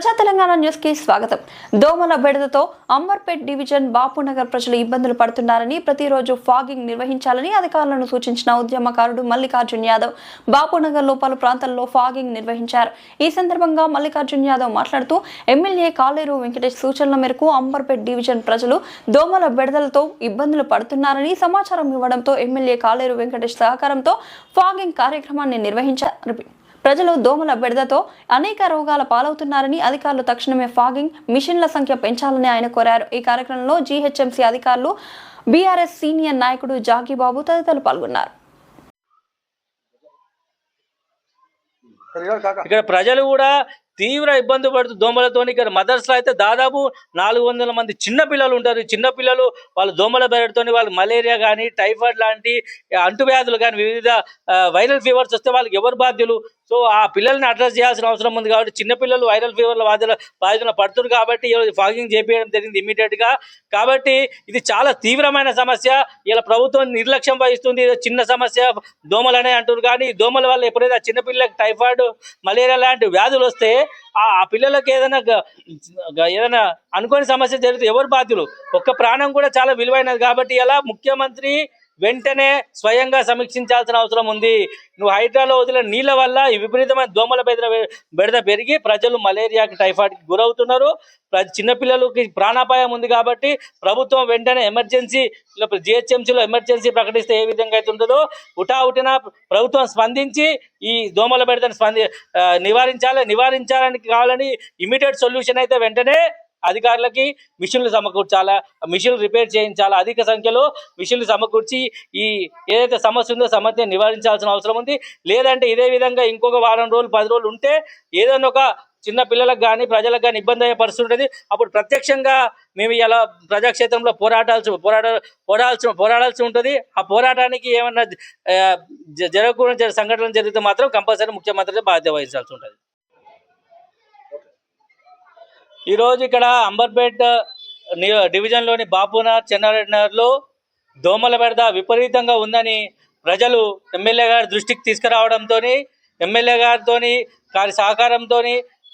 ప్రజా తెలంగాణ న్యూస్కి స్వాగతం. దోమల బెడదతో అంబర్పేట్ డివిజన్ బాపునగర్ ప్రజలు ఇబ్బందులు పడుతున్నారని ప్రతిరోజు ఫాగింగ్ నిర్వహించాలని అధికారులను సూచించిన ఉద్యమకారుడు మల్లికార్జున్ యాదవ్ బాపునగర్లో పలు ప్రాంతాల్లో ఫాగింగ్ నిర్వహించారు. ఈ సందర్భంగా మల్లికార్జున్ యాదవ్ మాట్లాడుతూ ఎమ్మెల్యే కాలేరు వెంకటేష్ సూచనల మేరకు అంబర్పేట్ డివిజన్ ప్రజలు దోమల బెడదలతో ఇబ్బందులు పడుతున్నారని సమాచారం ఇవ్వడంతో ఎమ్మెల్యే కాలేరు వెంకటేష్ సహకారంతో ఫాగింగ్ కార్యక్రమాన్ని నిర్వహించారు. ప్రజలు దోమల బెడదతో అనేక రోగాల పాలవుతున్నారని అధికారులు తక్షణమే ఫాగింగ్ మిషన్ల సంఖ్య పెంచాలని ఆయన కోరారు. ఈ కార్యక్రమంలో జీహెచ్ఎంసీ అధికారులు బీఆర్ఎస్ సీనియర్ నాయకుడు జాకీబాబు తదితరులు పాల్గొన్నారు. ఇక్కడ ప్రజలు కూడా తీవ్ర ఇబ్బంది పడుతూ దోమలతో ఇక్కడ మదర్స్లో అయితే దాదాపు నాలుగు వందల మంది చిన్న పిల్లలు ఉంటారు. చిన్న పిల్లలు వాళ్ళు దోమల బెరడుతో వాళ్ళు మలేరియా కానీ టైఫాయిడ్ లాంటి అంటువ్యాధులు కానీ వివిధ వైరల్ ఫీవర్స్ వస్తే వాళ్ళకి ఎవరు బాధ్యులు? సో ఆ పిల్లల్ని అడ్రస్ చేయాల్సిన అవసరం ఉంది కాబట్టి చిన్న పిల్లలు వైరల్ ఫీవర్ల బాధ్యుల బాధ్యతలు పడుతున్నారు కాబట్టి ఈరోజు ఫాగింగ్ చేపించడం జరిగింది ఇమీడియట్గా. కాబట్టి ఇది చాలా తీవ్రమైన సమస్య. ఇలా ప్రభుత్వం నిర్లక్ష్యం వహిస్తుంది. చిన్న సమస్య. దోమలనే అంటారు కానీ ఈ దోమల వల్ల ఎప్పుడైతే ఆ చిన్న టైఫాయిడ్ మలేరియా లాంటి వ్యాధులు వస్తే ఆ పిల్లలకు ఏదైనా ఏదైనా అనుకోని సమస్య జరుగుతుంది ఎవరు బాధ్యులు? ఒక్క ప్రాణం కూడా చాలా విలువైనది కాబట్టి ఇలా ముఖ్యమంత్రి వెంటనే స్వయంగా సమీక్షించాల్సిన అవసరం ఉంది. నువ్వు హైడ్రాలో వదిలిన నీళ్ళ వల్ల ఈ విపరీతమైన దోమల బెదర బెడద పెరిగి ప్రజలు మలేరియాకి టైఫాయిడ్కి గురవుతున్నారు. ప్ర- చిన్నపిల్లలకి ప్రాణాపాయం ఉంది కాబట్టి ప్రభుత్వం వెంటనే ఎమర్జెన్సీ జిహెచ్ఎంసీలో ఎమర్జెన్సీ ప్రకటిస్తే ఏ విధంగా అయితే ఉంటుందో ఉటావుటిన ప్రభుత్వం స్పందించి ఈ దోమల బెడతను స్పంది నివారించాలి నివారించాలని కావాలని ఇమీడియట్ సొల్యూషన్ అయితే వెంటనే అధికారులకి మిషన్లు సమకూర్చాలా మిషన్లు రిపేర్ చేయించాలా? అధిక సంఖ్యలో మిషన్లు సమకూర్చి ఈ ఏదైతే సమస్య ఉందో సమస్యను నివారించాల్సిన అవసరం ఉంది. లేదంటే ఇదే విధంగా ఇంకొక వారం రోజులు పది రోజులు ఉంటే ఏదైనా ఒక చిన్న పిల్లలకు కానీ ప్రజలకు కానీ ఇబ్బంది అయ్యే పరిస్థితి ఉంటుంది. అప్పుడు ప్రత్యక్షంగా మేము ఇలా ప్రజాక్షేత్రంలో పోరాటాల్సి పోరాట పోరాడాల్సి పోరాడాల్సి ఉంటుంది. ఆ పోరాటానికి ఏమన్నా ఆ, జ- జరగకూడని సంఘటనలు జరిగితే మాత్రం కంపల్సరీ ముఖ్యమంత్రి బాధ్యత వహించాల్సి ఉంటుంది. ఈరోజు ఇక్కడ అంబర్పేట్ డివిజన్లోని బాపునాథ్ చెన్నారెడ్డినగర్లో దోమల బెడద విపరీతంగా ఉందని ప్రజలు ఎమ్మెల్యే గారి దృష్టికి తీసుకురావడంతో ఎమ్మెల్యే గారితో గారి సహకారంతో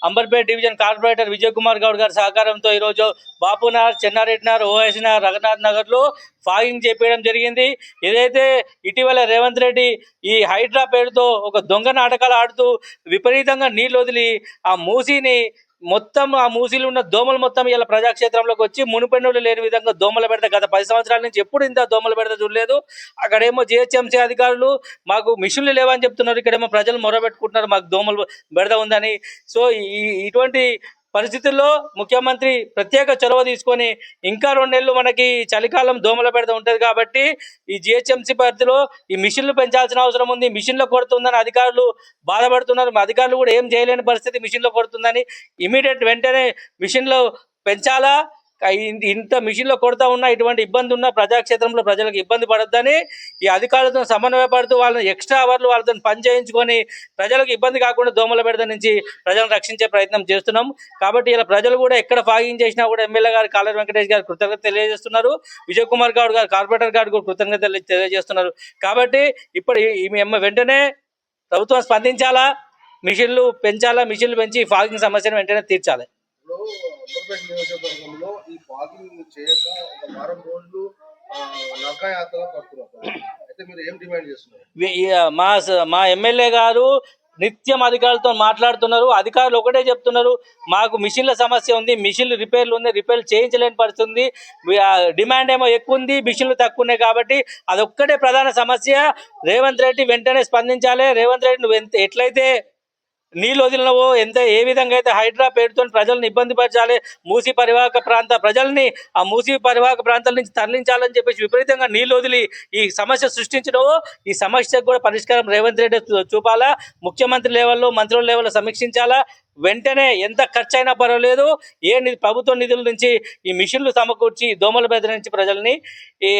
అంబర్పేట్ డివిజన్ కార్పొరేటర్ విజయ్ కుమార్ గౌడ్ గారి సహకారంతో ఈరోజు బాపునార్ చెన్నారెడ్డినార్ ఓఎస్ నగర్ రఘునాథ్ నగర్లో ఫాగింగ్ చేపించడం జరిగింది. ఏదైతే ఇటీవల రేవంత్ రెడ్డి ఈ హైడ్రా పేరుతో ఒక దొంగ నాటకాలు ఆడుతూ విపరీతంగా నీళ్ళు వదిలి ఆ మూసీని మొత్తం ఆ మూసీలు ఉన్న దోమలు మొత్తం ఇలా ప్రజాక్షేత్రంలోకి వచ్చి మునుపెన్నులు లేని విధంగా దోమలు పెడత గత పది సంవత్సరాల నుంచి ఎప్పుడు ఇంత దోమలు పెడత చూడలేదు. అక్కడేమో జిహెచ్ఎంసీ అధికారులు మాకు మిషన్లు లేవని చెప్తున్నారు. ఇక్కడేమో ప్రజలు మొరబెట్టుకుంటున్నారు. మాకు దోమలు బెడద ఉందని. సో ఈ ఇటువంటి పరిస్థితుల్లో ముఖ్యమంత్రి ప్రత్యేక చొరవ తీసుకొని ఇంకా రెండు నెలలు మనకి చలికాలం దోమల పెడత ఉంటుంది కాబట్టి ఈ జిహెచ్ఎంసీ పరిధిలో ఈ మిషన్లు పెంచాల్సిన అవసరం ఉంది. మిషన్లో కొడుతుందని అధికారులు బాధపడుతున్నారు. అధికారులు కూడా ఏం చేయలేని పరిస్థితి మిషన్లో కొడుతుందని ఇమీడియట్ వెంటనే మిషన్లు పెంచాలా? ఇంత మిషన్లో కొడతా ఉన్నా ఇటువంటి ఇబ్బంది ఉన్న ప్రజాక్షేత్రంలో ప్రజలకు ఇబ్బంది పడొద్దని ఈ అధికారులతో సమన్వయపడుతూ వాళ్ళని ఎక్స్ట్రా అవర్లు వాళ్ళతో పని చేయించుకొని ప్రజలకు ఇబ్బంది కాకుండా దోమల బెడద నుంచి ప్రజలను రక్షించే ప్రయత్నం చేస్తున్నాం. కాబట్టి ఇలా ప్రజలు కూడా ఎక్కడ ఫాగింగ్ చేసినా కూడా ఎమ్మెల్యే గారు కాలర్ వెంకటేష్ గారు కృతజ్ఞత తెలియజేస్తున్నారు. విజయ్ కుమార్ గౌడ్ గారు కార్పొరేటర్ గారు కూడా కృతజ్ఞత తెలియజేస్తున్నారు. కాబట్టి ఇప్పుడు ఈ- వెంటనే ప్రభుత్వం స్పందించాలా? మిషన్లు పెంచాలా? మిషన్లు పెంచి ఫాగింగ్ సమస్యను వెంటనే తీర్చాలి. ఇప్పుడు నియోజకవర్గంలో ఈ ఫాగింగ్ చేయక ఒక వారం రోజులు పడుతున్నారు అయితే మీరు ఏం డిమాండ్ చేస్తున్నారు? మా మా ఎమ్మెల్యే గారు నిత్యం అధికారులతో మాట్లాడుతున్నారు. అధికారులు ఒకటే చెప్తున్నారు మాకు మిషన్ల సమస్య ఉంది మిషన్లు రిపేర్లు ఉంది రిపేర్లు చేయించలేని పడుతుంది డిమాండ్ ఏమో ఎక్కువ ఉంది మిషన్లు తక్కువ ఉన్నాయి కాబట్టి అదొక్కటే ప్రధాన సమస్య. రేవంత్ రెడ్డి వెంటనే స్పందించాలి. రేవంత్ రెడ్డి నువ్వు ఎట్లయితే నీళ్ళు వదిలినవో ఎంత ఏ విధంగా అయితే హైడ్రా పేరుతో ప్రజల్ని ఇబ్బంది పరచాలి మూసి పరివాహక ప్రాంత ప్రజల్ని ఆ మూసి పరివాహక ప్రాంతాల నుంచి తరలించాలని చెప్పేసి విపరీతంగా నీళ్ళు వదిలి ఈ సమస్య సృష్టించడమో ఈ సమస్యకు కూడా పరిష్కారం రేవంత్ రెడ్డి చూపాలా ముఖ్యమంత్రి లెవెల్లో మంత్రుల లెవెల్లో సమీక్షించాలా వెంటనే ఎంత ఖర్చు అయినా పర్వాలేదు ఏ నిధి ప్రభుత్వ నిధుల నుంచి ఈ మిషన్లు సమకూర్చి దోమల బెదిరి నుంచి ప్రజల్ని ఈ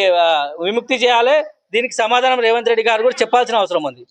విముక్తి చేయాలి దీనికి సమాధానం రేవంత్ రెడ్డి గారు కూడా చెప్పాల్సిన అవసరం ఉంది.